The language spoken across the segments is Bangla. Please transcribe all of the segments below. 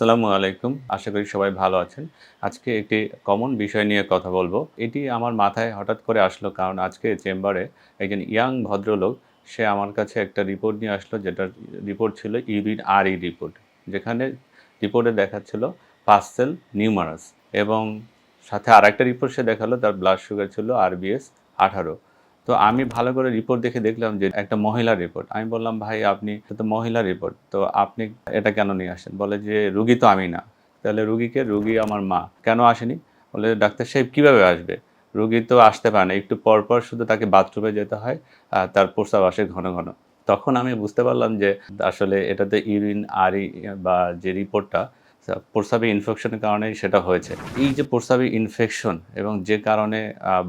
আসসালামু আলাইকুম। আশা করি সবাই ভালো আছেন। আজকে একটি কমন বিষয় নিয়ে কথা বলব। এটি আমার মাথায় হঠাৎ করে আসলো কারণ আজকে চেম্বারে একজন ইয়াং ভদ্রলোক, সে আমার কাছে একটা রিপোর্ট নিয়ে আসলো যেটার রিপোর্ট ছিল ইউরিন আর ই রিপোর্ট যেখানে রিপোর্টে দেখাচ্ছিল পার্সেল নিউমারাস এবং সাথে আর একটা রিপোর্ট সে দেখাল, তার ব্লাড সুগার ছিল আরবিএস আঠারো। তো আমি ভালো করে রিপোর্ট দেখে দেখলাম যে একটা মহিলার রিপোর্ট আমি বললাম, ভাই, আপনি তো মহিলার রিপোর্ট তো আপনি এটা কেন নিয়ে আসেন? বলে যে, রুগী তো আমি না। তাহলে রুগীকে, রুগী আমার মা। কেন আসেনি? বলে, ডাক্তার সাহেব কীভাবে আসবে? রুগী তো আসতে পারে না। একটু পর পর শুধু তাকে বাথরুমে যেতে হয়, আর তার প্রস্রাব আসে ঘন ঘন। তখন আমি বুঝতে পারলাম যে, আসলে এটাতে ইউরিন আরি বা যে রিপোর্টটা প্রস্রাবে ইনফেকশনের কারণেই সেটা হয়েছে। এই যে প্রস্রাবে ইনফেকশন এবং যে কারণে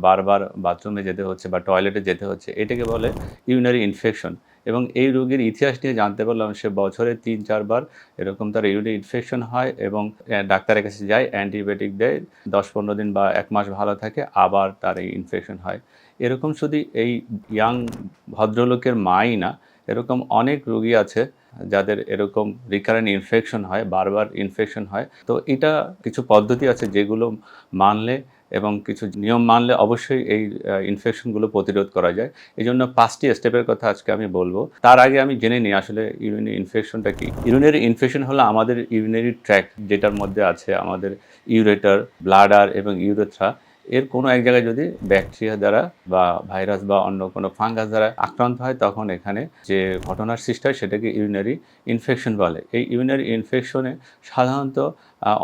বারবার বাথরুমে যেতে হচ্ছে বা টয়লেটে যেতে হচ্ছে, এটাকে বলে ইউনারি ইনফেকশন এবং এই রোগীর ইতিহাস নিয়ে জানতে পারলাম, সে বছরে তিন চারবার এরকম তার ইউরিনারি ইনফেকশন হয় এবং ডাক্তারের কাছে যায় অ্যান্টিবায়োটিক দেয়, দশ, পনেরো দিন বা এক মাস ভালো থাকে, আবার তার এই ইনফেকশন হয়। এরকম শুধু এই ইয়াং ভদ্রলোকের মাই না, এরকম অনেক রোগী আছে যাদের এরকম রিকারেন্ট ইনফেকশন হয়, বারবার ইনফেকশন হয়, তো এটা কিছু পদ্ধতি আছে যেগুলো মানলে এবং কিছু নিয়ম মানলে অবশ্যই এই ইনফেকশনগুলো প্রতিরোধ করা যায়। এই জন্য পাঁচটি স্টেপের কথা আজকে আমি বলব। তার আগে আমি জেনে নিই আসলে ইউরিনারি ইনফেকশনটা কি। ইউরিনারি ইনফেকশন হলো আমাদের ইউরিনারি ট্র্যাক যেটার মধ্যে আছে আমাদের ইউরেটার ব্লাডার এবং ইউরেথ্রা এর কোনো এক জায়গায় যদি ব্যাকটেরিয়া দ্বারা বা ভাইরাস বা অন্য কোনো ফাঙ্গাস দ্বারা আক্রান্ত হয়, তখন এখানে যে ঘটনার সৃষ্টি হয় সেটাকে ইউরিনারি ইনফেকশন বলে। এই ইউরিনারি ইনফেকশনে সাধারণত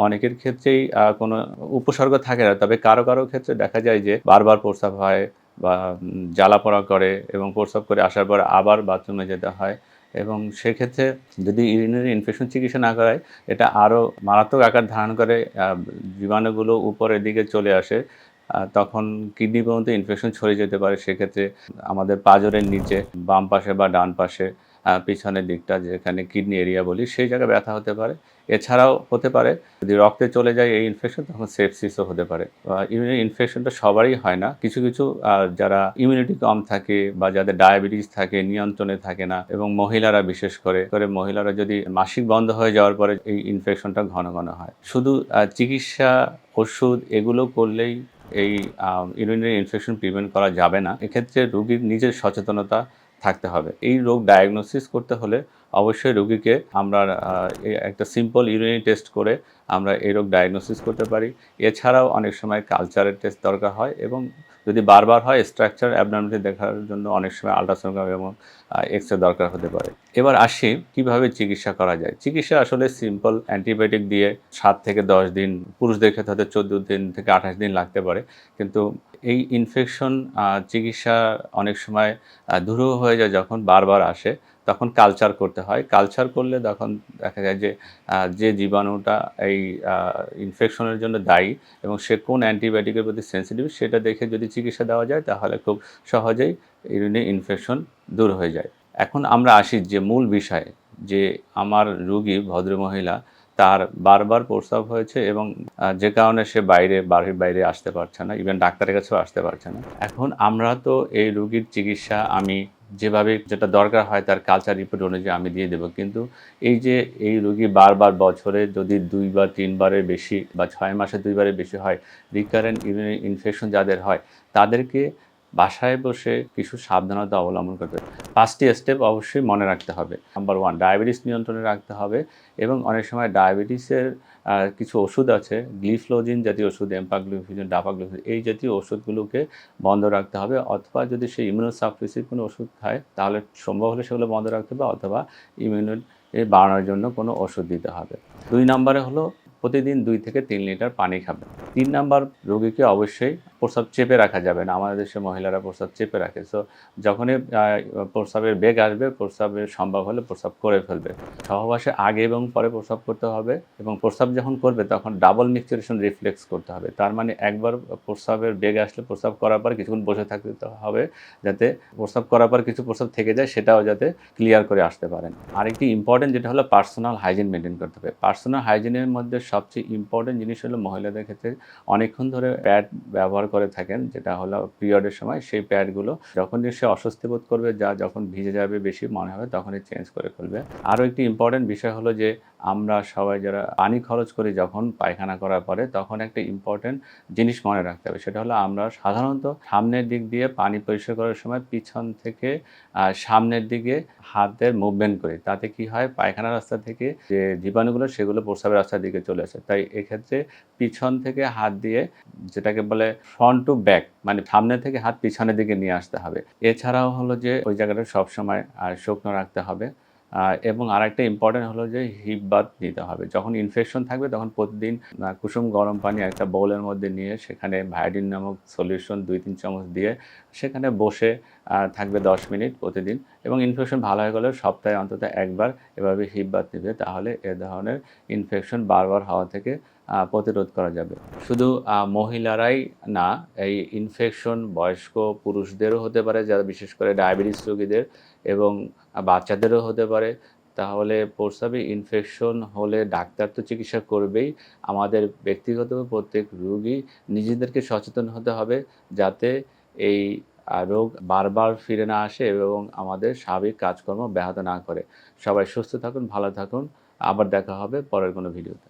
অনেকের ক্ষেত্রেই কোনো উপসর্গ থাকে না। তবে কারও কারও ক্ষেত্রে দেখা যায় যে বারবার প্রস্রাব হয় বা জ্বালা পড়া করে এবং প্রস্রাব করে আসার পর আবার বাথরুমে যেতে হয়। এবং সেক্ষেত্রে যদি ইউরিনারি ইনফেকশন চিকিৎসা না করায়, এটা আরও মারাত্মক আকার ধারণ করে জীবাণুগুলো উপরের দিকে চলে আসে। তখন কিডনি পর্যন্ত ইনফেকশন ছড়িয়ে যেতে পারে। সেক্ষেত্রে আমাদের পাজরের নিচে, বাম পাশে বা ডান পাশে পিছনের দিকটা যেখানে কিডনি এরিয়া বলি, সেই জায়গায় ব্যথা হতে পারে। এছাড়াও হতে পারে, যদি রক্তে চলে যায় এই ইনফেকশন তখন সেপসিসও হতে পারে। ইমিউনি ইনফেকশনটা সবারই হয় না। কিছু কিছু যারা ইমিউনিটি কম থাকে বা যাদের ডায়াবেটিস থাকে, নিয়ন্ত্রণে থাকে না, এবং মহিলারা বিশেষ করে করে মহিলারা যদি মাসিক বন্ধ হয়ে যাওয়ার পরে এই ইনফেকশনটা ঘন ঘন হয়। শুধু চিকিৎসা, ওষুধ এগুলো করলেই এই ইউরিনারি ইনফেকশন প্রিভেন্ট করা যাবে না। এক্ষেত্রে রোগীর নিজের সচেতনতা থাকতে হবে। এই রোগ ডায়াগনোসিস করতে হলে অবশ্যই রোগীকে আমরা একটা সিম্পল ইউরিনারি টেস্ট করে আমরা এই রোগ ডায়াগনোসিস করতে পারি। এছাড়াও অনেক সময় কালচারের টেস্ট দরকার হয় এবং যদি বারবার হয় স্ট্রাকচার অ্যাবনর্মালিটি দেখার জন্য অনেক সময় আলট্রাসোনোগ্রাম এবং এক্স দরকার হতে পারে। এবার আসি কীভাবে চিকিৎসা করা যায়। চিকিৎসা আসলে সিম্পল অ্যান্টিবায়োটিক দিয়ে সাত থেকে দশ দিন, পুরুষদের ক্ষেত্রে হয়তো চোদ্দ দিন থেকে আঠাশ দিন লাগতে পারে। কিন্তু এই ইনফেকশন চিকিৎসা অনেক সময় দূর দুরূহ হয়ে যায় যখন বারবার আসে। তখন কালচার করতে হয়। কালচার করলে তখন দেখা যায় যে যে জীবাণুটা এই ইনফেকশনের জন্য দায়ী এবং সে কোন অ্যান্টিবায়োটিকের প্রতি সেন্সিটিভ সেটা দেখে যদি চিকিৎসা দেওয়া যায় তাহলে খুব সহজেই ইউরিনে ইনফেকশন দূর হয়ে যায়। এখন আমরা আসি যে মূল বিষয়ে যে আমার রুগী ভদ্রমহিলা তার বারবার প্রস্রাব হয়েছে এবং যে কারণে সে বাইরে, বাড়ির বাইরে আসতে পারছে না ইভেন ডাক্তারের কাছেও আসতে পারছে না। এখন আমরা তো এই রুগীর চিকিৎসা আমি যেভাবে যেটা দরকার হয় তার কালচার রিপোর্ট অনুযায়ী আমি দিয়ে দেবো। কিন্তু এই যে এই রোগী বারবার বছরে যদি দুই বা তিনবারের বেশি বা ছয় মাসে দুইবারের বেশি হয় রিকারেন্ট ইউরিনারি ইনফেকশন যাদের হয়, তাদেরকে বাসায় বসে কিছু সাবধানতা অবলম্বন করতে পাঁচটি স্টেপ অবশ্যই মনে রাখতে হবে। নাম্বার ওয়ান ডায়াবেটিস নিয়ন্ত্রণে রাখতে হবে এবং অনেক সময় ডায়াবেটিসের কিছু ওষুধ আছে গ্লিফ্লোজিন জাতীয় ওষুধ এম্পাগ্লুফিজিন ডাপাগ্লুফিজিন এই জাতীয় ওষুধগুলোকে বন্ধ রাখতে হবে অথবা যদি সে ইমিউনোসাপ্রেসিভ কোনো ওষুধ খায়, তাহলে সম্ভব হলে সেগুলো বন্ধ রাখতে হবে অথবা ইমিউনিটি বাড়ানোর জন্য কোনো ওষুধ দিতে হবে। দুই নম্বরে হলো প্রতিদিন দুই থেকে তিন লিটার পানি খাবে। তিন নাম্বার রোগীকে অবশ্যই প্রস্রাব চেপে রাখা যাবে না। আমাদের দেশে মহিলারা প্রস্রাব চেপে রাখে। সো যখনই প্রস্রাবের বেগ আসবে, প্রস্রাবের সম্ভব হলে প্রস্রাব করে ফেলবে। সহবাসে আগে এবং পরে প্রস্রাব করতে হবে এবং প্রস্রাব যখন করবে তখন ডাবল মিক্সচারেশন রিফ্লেক্স করতে হবে। তার মানে একবার প্রস্রাবের বেগ আসলে প্রস্রাব করার পর কিছুক্ষণ বসে থাকতে হবে যাতে প্রস্রাব করার পর কিছু প্রস্রাব থেকে যায় সেটাও যাতে ক্লিয়ার করে আসতে পারেন। আরেকটি ইম্পর্টেন্ট যেটা হলো পার্সোনাল হাইজিন মেনটেন করতে হবে। পার্সোনাল হাইজিনের মধ্যে সবচেয়ে ইম্পর্টেন্ট জিনিস হলো মহিলাদের ক্ষেত্রে অনেকক্ষণ ধরে প্যাড ব্যবহার করে থাকেন, যেটা হলো পিরিয়ডের সময় সেই প্যাডগুলো যখন সে অস্বস্তি বোধ করবে, যা যখন ভিজে যাবে বেশি মনে হবে, তখনই চেঞ্জ করে ফেলবে। আরও একটি ইম্পর্টেন্ট বিষয় হলো যে, আমরা সবাই যারা পানি খরচ করি যখন পায়খানা করার পরে, তখন একটা ইম্পর্টেন্ট জিনিস মনে রাখতে হবে, সেটা হলো আমরা সাধারণত সামনের দিক দিয়ে পানি পরিষ্কার করার সময় পিছন থেকে সামনের দিকে হাতের মুভমেন্ট করি, তাতে কি হয় পায়খানা রাস্তা থেকে যে জীবাণুগুলো সেগুলো প্রস্রাবের রাস্তার দিকে চলে আসে। তাই এক্ষেত্রে পিছন থেকে হাত দিয়ে যেটাকে বলে ফ্রন্ট টু ব্যাক মানে সামনে থেকে হাত পিছনের দিকে নিয়ে আসতে হবে। এছাড়াও হলো যে ওই জায়গাটা সবসময় আর শুকনো রাখতে হবে। এবং আরেকটা ইম্পর্টেন্ট হলো যে হিপ বাথ নিতে হবে। যখন ইনফেকশন থাকবে তখন প্রতিদিন কুসুম গরম পানি একটা বোলের মধ্যে নিয়ে সেখানে ভায়োডিন নামক সলিউশন দুই তিন চামচ দিয়ে সেখানে বসে থাকবে দশ মিনিট প্রতিদিন এবং ইনফেকশন ভালো হয়ে গেলে সপ্তাহে অন্তত একবার এভাবে হিপ বাথ নিবে। তাহলে এ ধরনের ইনফেকশন বারবার হওয়া থেকে প্রতিরোধ করা যাবে। শুধু মহিলারাই না, এই ইনফেকশন বয়স্ক পুরুষদেরও হতে পারে, যারা বিশেষ করে ডায়াবেটিস রোগীদের এবং বাচ্চাদেরও হতে পারে। তাহলে প্রস্রাবে ইনফেকশন হলে ডাক্তার তো চিকিৎসা করবেই। আমাদের ব্যক্তিগত প্রত্যেক রোগী নিজেদেরকে সচেতন হতে হবে যাতে এই রোগ বারবার ফিরে না আসে এবং আমাদের স্বাভাবিক কাজকর্ম ব্যাহত না করে। সবাই সুস্থ থাকুন, ভালো থাকুন। আবার দেখা হবে পরের কোনো ভিডিওতে।